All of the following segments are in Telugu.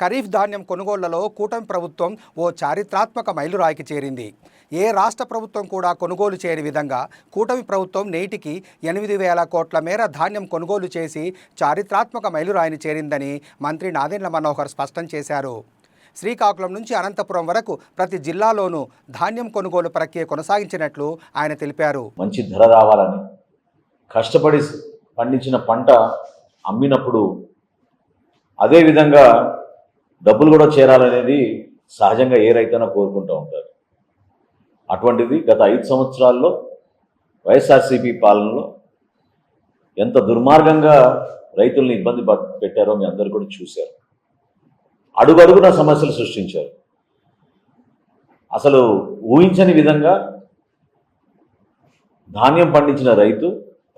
ఖరీఫ్ ధాన్యం కొనుగోళ్ళలో కూటమి ప్రభుత్వం ఓ చారిత్రాత్మక మైలురాయికి చేరింది. ఏ రాష్ట్ర ప్రభుత్వం కూడా కొనుగోలు చేయని విధంగా కూటమి ప్రభుత్వం నేటికి ఎనిమిది వేల కోట్ల మేర ధాన్యం కొనుగోలు చేసి చారిత్రాత్మక మైలురాయిని చేరిందని మంత్రి నాదెండ్ల మనోహర్ స్పష్టం చేశారు. శ్రీకాకుళం నుంచి అనంతపురం వరకు ప్రతి జిల్లాలోనూ ధాన్యం కొనుగోలు ప్రక్రియ కొనసాగించినట్లు ఆయన తెలిపారు. మంచి ధర రావాలని కష్టపడి పండించిన పంట అమ్మినప్పుడు అదే విధంగా డబ్బులు కూడా చేరాలనేది సహజంగా ఏ రైతైనా కోరుకుంటూ ఉంటారు. అటువంటిది గత ఐదు సంవత్సరాల్లో వైఎస్ఆర్సీపీ పాలనలో ఎంత దుర్మార్గంగా రైతుల్ని ఇబ్బంది పెట్టారో మీ అందరు కూడా చూశారు. అడుగడుగున సమస్యలు సృష్టించారు. అసలు ఊహించని విధంగా ధాన్యం పండించిన రైతు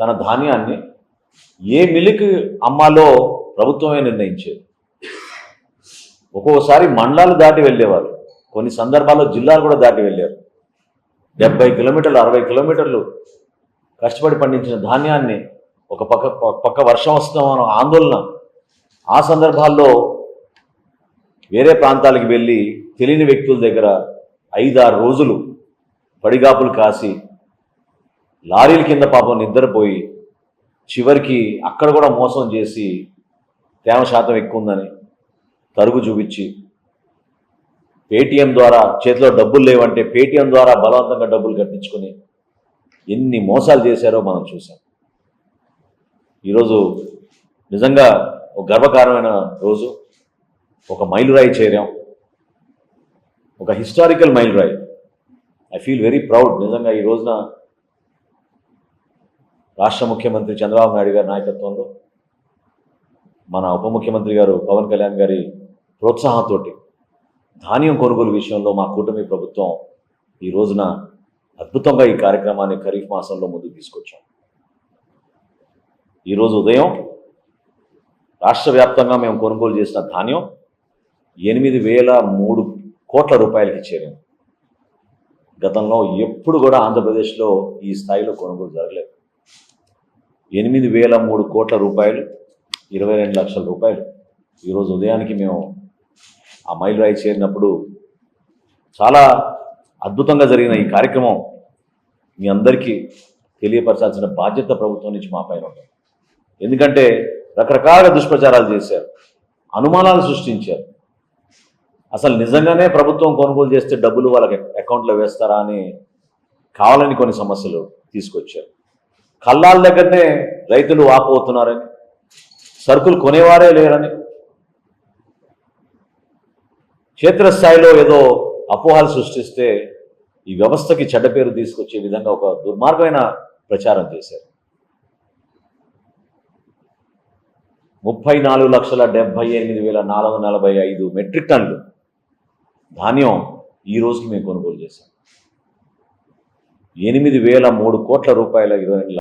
తన ధాన్యాన్ని ఏ మిల్లుకి అమ్మాలో ప్రభుత్వమే నిర్ణయించేది. ఒక్కొక్కసారి మండలాలు దాటి వెళ్ళేవారు. కొన్ని సందర్భాల్లో జిల్లాలు కూడా దాటి వెళ్ళారు డెబ్బై కిలోమీటర్లు అరవై కిలోమీటర్లు కష్టపడి పండించిన ధాన్యాన్ని ఒక పక్క ప- పక్క వర్షం వస్తామన్న ఆందోళన. ఆ సందర్భాల్లో వేరే ప్రాంతాలకు వెళ్ళి తెలియని వ్యక్తుల దగ్గర ఐదారు రోజులు పడిగాపులు కాసి లారీల కింద పాపం నిద్రపోయి చివరికి అక్కడ కూడా మోసం చేసి తేమ శాతం ఎక్కువ ఉందని తరుగు చూపించి పేటిఎం ద్వారా చేతిలో డబ్బులు లేవంటే పేటిఎం ద్వారా బలవంతంగా డబ్బులు కట్టించుకొని ఎన్ని మోసాలు చేశారో మనం చూసాం ఈరోజు నిజంగా ఒక గర్వకారమైన రోజు. ఒక మైలురాయి చేరాం. ఒక హిస్టారికల్ మైలురాయి. I feel very proud. నిజంగా ఈ రోజున రాష్ట్ర ముఖ్యమంత్రి చంద్రబాబు నాయుడు గారి నాయకత్వంలో మన ఉప ముఖ్యమంత్రి గారు పవన్ కళ్యాణ్ గారి ప్రోత్సాహంతో ధాన్యం కొనుగోలు విషయంలో మా కూటమి ప్రభుత్వం ఈ రోజున అద్భుతంగా ఈ కార్యక్రమాన్ని ఖరీఫ్ మాసంలో ముందుకు తీసుకొచ్చాం. ఈరోజు ఉదయం రాష్ట్ర వ్యాప్తంగా మేము కొనుగోలు చేసిన ధాన్యం ఎనిమిది వేల మూడు కోట్ల రూపాయలకి చేరింది. గతంలో ఎప్పుడు కూడా ఆంధ్రప్రదేశ్లో ఈ స్థాయిలో కొనుగోలు జరగలేదు. ఎనిమిది వేల మూడు కోట్ల రూపాయలు ఇరవై రెండు లక్షల రూపాయలు ఈరోజు ఉదయానికి మేము ఆ మైలు రాయి చేరినప్పుడు చాలా అద్భుతంగా జరిగిన ఈ కార్యక్రమం మీ అందరికీ తెలియపరచాల్సిన బాధ్యత ప్రభుత్వం నుంచి మా పైన ఉంటుంది. ఎందుకంటే రకరకాల దుష్ప్రచారాలు చేశారు అనుమానాలు సృష్టించారు. అసలు నిజంగానే ప్రభుత్వం కొనుగోలు చేస్తే డబ్బులు వాళ్ళకి అకౌంట్లో వేస్తారా అని కావాలని కొన్ని సమస్యలు తీసుకొచ్చారు. కల్లాల దగ్గరనే రైతులు ఆపోతున్నారని సరుకులు కొనేవారే లేరని క్షేత్రస్థాయిలో ఏదో అపోహలు సృష్టిస్తే ఈ వ్యవస్థకి చెడ్డ పేరు తీసుకొచ్చే విధంగా ఒక దుర్మార్గమైన ప్రచారం చేశారు. ముప్పై నాలుగు లక్షల డెబ్బై ఎనిమిది వేల నాలుగు నలభై ఐదు మెట్రిక్ టన్నులు ధాన్యం ఈ రోజుకి మేము కొనుగోలు చేశాం. ఎనిమిది వేల మూడు కోట్ల రూపాయల ఇరవై